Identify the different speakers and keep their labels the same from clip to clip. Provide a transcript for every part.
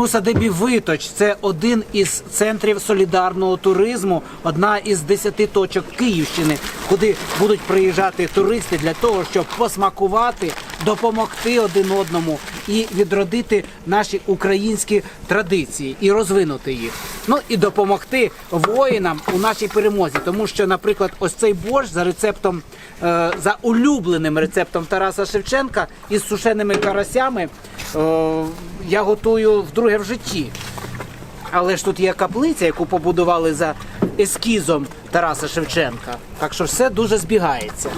Speaker 1: у садибі Виточ це один із центрів солідарного туризму, одна із десяти точок Київщини, куди будуть приїжджати туристи для того, щоб посмакувати, допомогти один одному і відродити наші українські традиції і розвинути їх. Ну і допомогти воїнам у нашій перемозі, тому що, наприклад, ось цей борщ за рецептом, е, за улюбленим рецептом Тараса Шевченка із сушеними карасями. Я готую вдруге в житті. Але ж тут є каплиця, яку побудували за ескізом Тараса Шевченка. Так що все дуже збігається.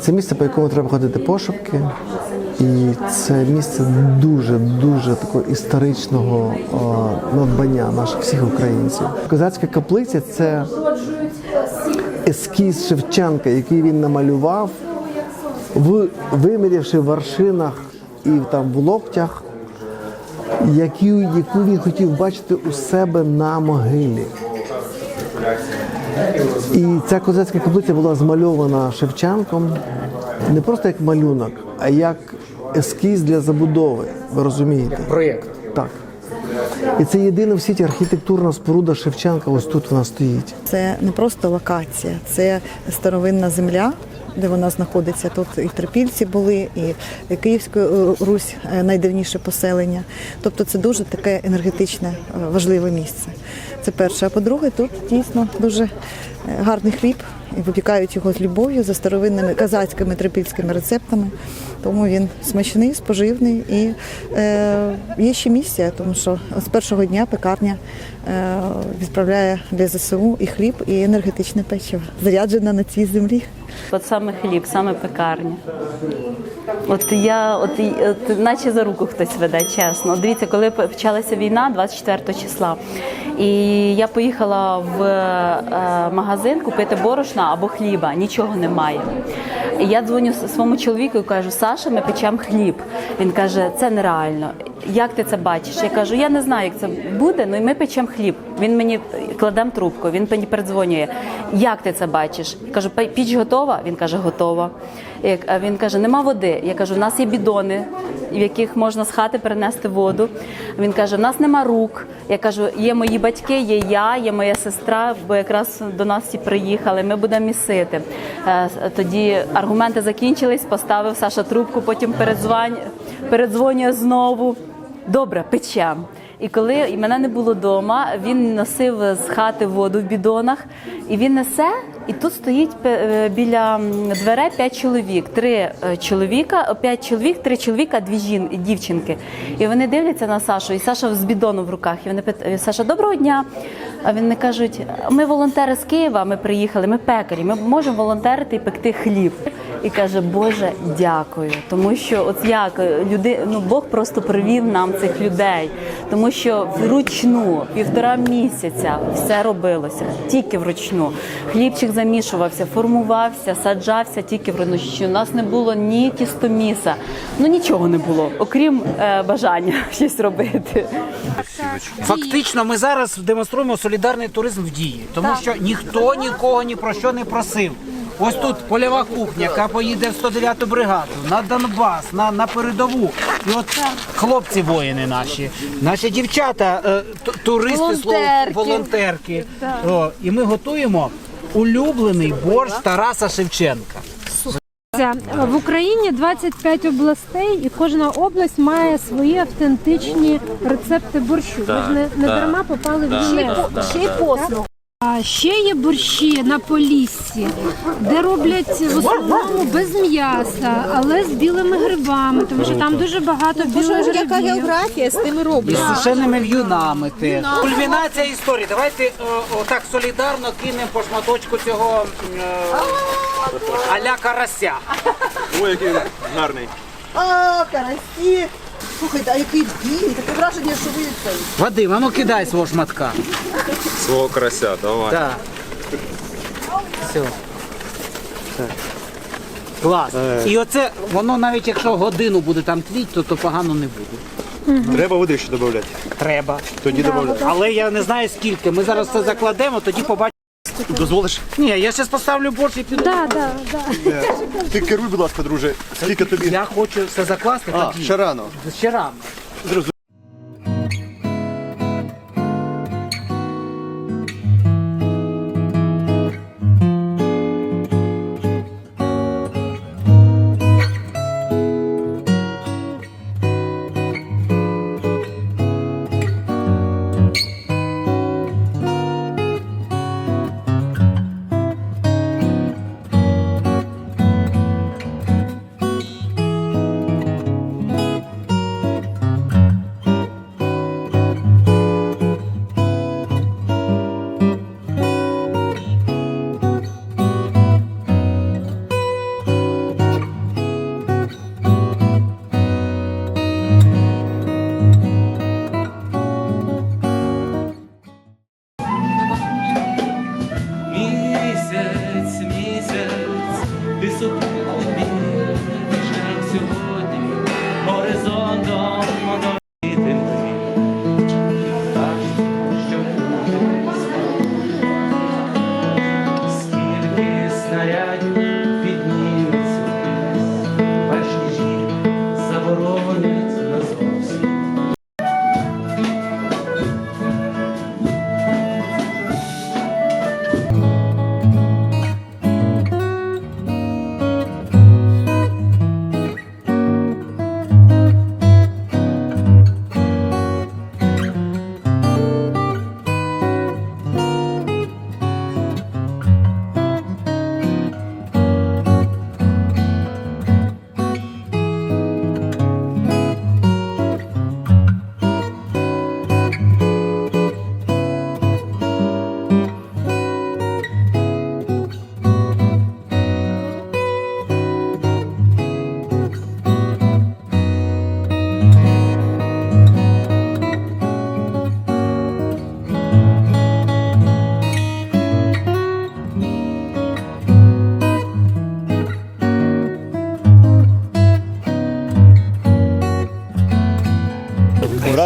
Speaker 2: Це місце, по якому треба ходити пошуки, і це місце дуже дуже такого історичного о, надбання наших всіх українців. Козацька каплиця це ескіз Шевченка, який він намалював, вимірявши в аршинах і там в локтях, яку він хотів бачити у себе на могилі. І ця козацька каплиця була змальована Шевченком не просто як малюнок, а як ескіз для забудови. Ви розумієте?
Speaker 1: Проєкт.
Speaker 2: Так. І це єдина в світі архітектурна споруда Шевченка. Ось тут вона стоїть.
Speaker 3: Це не просто локація, це старовинна земля, де вона знаходиться. Тут і трипільці були, і Київська е, Русь е, найдавніше поселення. Тобто це дуже таке енергетичне, е, важливе місце. Це перше. А по-друге, тут дійсно дуже гарний хліб. І випікають його з любов'ю за старовинними казацькими трипільськими рецептами. Тому він смачний, споживний і е, є ще місія, тому що з першого дня пекарня е, відправляє для ЗСУ і хліб, і енергетичне печиво, заряджена на цій землі.
Speaker 4: От саме хліб, саме пекарня. От я, от, от наче за руку хтось веде, чесно. От дивіться, коли почалася війна 24 числа, і я поїхала в е, магазин купити борошна або хліба, нічого немає. І я дзвоню своєму чоловіку і кажу, Саша, ми печемо хліб. Він каже, це нереально. Як ти це бачиш? Я кажу, я не знаю, як це буде, ну і ми печемо хліб. Він мені кладемо трубку, він мені передзвонює. Як ти це бачиш? Я кажу, «Пе- піч готова? Він каже, готова. А він каже, нема води. Я кажу, в нас є бідони, в яких можна з хати перенести воду. Він каже, в нас нема рук. Я кажу, є мої батьки, є я, є моя сестра, бо якраз до нас всі приїхали. Ми будемо місити. Е, Тоді аргументи закінчились, поставив Саша трубку, потім передзвонює знову. Добре, печем. І коли мене не було вдома, він носив з хати воду в бідонах, і він несе, і тут стоїть е, біля дверей п'ять чоловік. Три е, чоловіка, п'ять чоловік, три чоловіка, дві жін, дівчинки. І вони дивляться на Сашу, і Саша з бідоном в руках. І вони питають, Саша, доброго дня. А вони кажуть: ми волонтери з Києва, ми приїхали, ми пекарі, ми можемо волонтерити і пекти хліб. І каже, Боже, дякую. Тому що от як е, люди, ну Бог просто привів нам цих людей, тому що вручну півтора місяця все робилося тільки вручну. Хлібчик замішувався, формувався, саджався тільки вручну. У нас не було ні тістоміса, ну нічого не було, окрім е, бажання щось робити.
Speaker 1: Фактично, ми зараз демонструємо солідарний туризм в дії, тому що ніхто нікого ні про що не просив. Ось тут польова кухня, яка поїде в 109-ту бригаду, на Донбас, на, на передову. І от хлопці воїни наші, наші дівчата, е, ту- туристи, слово, волонтерки. О, і ми готуємо улюблений борщ Тараса Шевченка.
Speaker 5: В Україні 25 областей, і кожна область має свої автентичні рецепти борщу. Ми ж не, не дарма попали в ЮНЕСКО. Ще й послуг. А ще є борщі на Поліссі, де роблять в основному без м'яса, але з білими грибами, тому що там дуже багато білих
Speaker 6: Яка
Speaker 5: грибів.
Speaker 6: географія з тими
Speaker 1: І
Speaker 6: робить?
Speaker 1: з сушеними в'юнами теж. Кульмінація історії. Давайте е, отак солідарно кинемо по шматочку цього е, аля карася.
Speaker 7: Ой, який гарний.
Speaker 6: А, карасі. Слухайте, а який білий, таке враження, що ви цей.
Speaker 1: Вадим, а ну кидай свого шматка.
Speaker 7: Свого карася, давай.
Speaker 1: Так. Все. Так. Клас. І оце, воно навіть якщо годину буде там тліть, то, то погано не буде.
Speaker 7: Треба води ще додати.
Speaker 1: Треба.
Speaker 7: Тоді додати.
Speaker 1: Але я не знаю скільки. Ми зараз це закладемо, тоді побачимо.
Speaker 7: Дозволиш?
Speaker 1: Ні, я зараз поставлю борщ і піду.
Speaker 5: Да, да, да.
Speaker 7: Ти керуй, будь ласка, друже. Скільки тобі?
Speaker 1: Я хочу все закласти
Speaker 7: А,
Speaker 1: тоді.
Speaker 7: ще рано.
Speaker 1: Ще рано.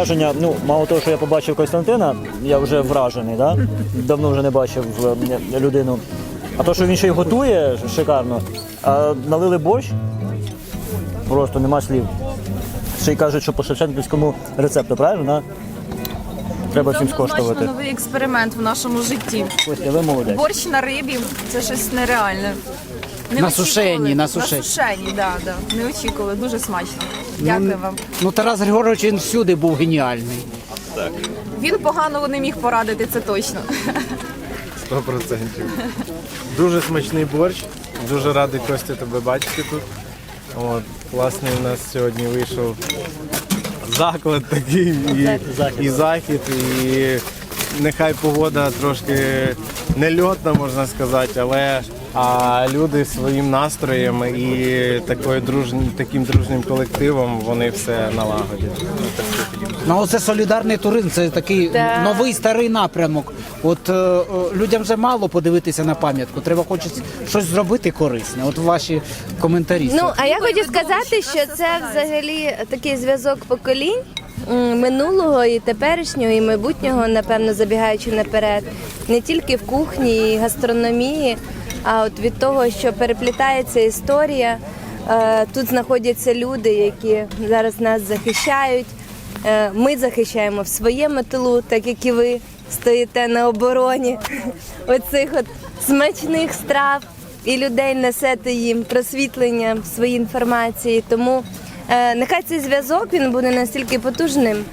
Speaker 8: Враження, ну, мало того, що я побачив Костянтина, я вже вражений, да? давно вже не бачив е, людину. А то, що він ще й готує шикарно, а налили борщ, просто нема слів. Ще й кажуть, що по Шевченківському рецепту, правильно? Треба всім
Speaker 9: Це
Speaker 8: скоштувати.
Speaker 9: новий експеримент в нашому житті.
Speaker 8: Костя, ви молодець.
Speaker 9: Борщ на рибі це щось нереальне. Не
Speaker 1: На сушені, на сушені.
Speaker 9: На сушені, да, да. Не очікували. Дуже смачно. Дякую вам.
Speaker 1: Ну Тарас Григорович він всюди був геніальний.
Speaker 9: Він погано не міг порадити, це точно.
Speaker 10: Сто процентів. Дуже смачний борщ. Дуже радий Костя тебе бачити тут. От, класний у нас сьогодні вийшов заклад такий і, і захід, і нехай погода трошки нельотна, можна сказати, але а люди своїм настроєм і такою дружнім, таким дружнім колективом вони все налагодять.
Speaker 1: Ну, оце солідарний туризм, це такий
Speaker 4: Так.
Speaker 1: новий старий напрямок. От е, е, людям вже мало подивитися на пам'ятку. Треба хоче щось зробити корисне. От ваші коментарі.
Speaker 11: Ну, а я хочу сказати, що це взагалі такий зв'язок поколінь м, минулого і теперішнього, і майбутнього, напевно, забігаючи наперед, не тільки в кухні і гастрономії, а от від того, що переплітається історія. Е, Тут знаходяться люди, які зараз нас захищають. Е, Ми захищаємо в своєму тилу, так як і ви стоїте на обороні оцих от смачних страв і людей несете їм просвітлення в своїй інформації. Тому е, нехай цей зв'язок він буде настільки потужним,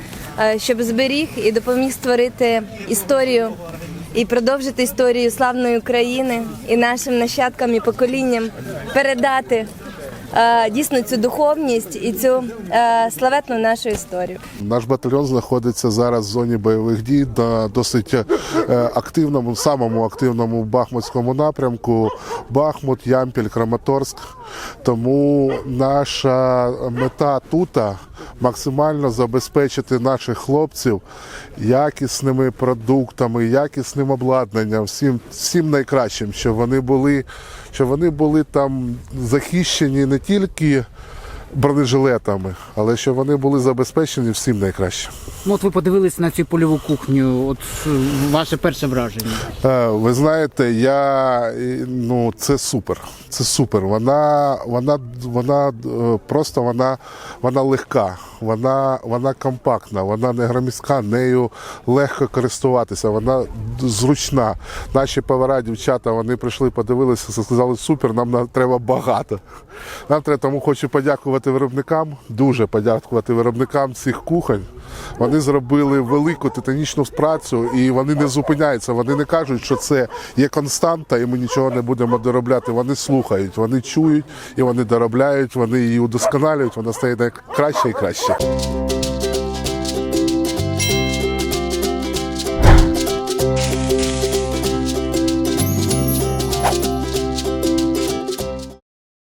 Speaker 11: щоб зберіг і допоміг створити історію і продовжити історію славної України і нашим нащадкам і поколінням передати е, дійсно цю духовність і цю е, славетну нашу історію.
Speaker 12: Наш батальйон знаходиться зараз в зоні бойових дій на досить е, активному, самому активному бахмутському напрямку. Бахмут, Ямпіль, Краматорськ. Тому наша мета тут максимально забезпечити наших хлопців якісними продуктами, якісним обладнанням, всім, всім найкращим, щоб вони були, щоб вони були там захищені не тільки бронежилетами, але щоб вони були забезпечені всім найкращим.
Speaker 1: Ну, от ви подивились на цю польову кухню. От е, ваше перше враження.
Speaker 12: Е, Ви знаєте, я ну це супер. Це супер. Вона, вона, вона е, просто вона, вона легка, вона, вона компактна, вона не громіздка, нею легко користуватися, вона зручна. Наші повара, дівчата, вони прийшли, подивилися, сказали, супер, нам треба багато. Нам треба, тому хочу подякувати виробникам, дуже подякувати виробникам цих кухонь. Вони зробили велику титанічну працю і вони не зупиняються. Вони не кажуть, що це є константа, і ми нічого не будемо доробляти. Вони слухають, вони чують і вони доробляють, вони її удосконалюють. Вона стає краще і краще.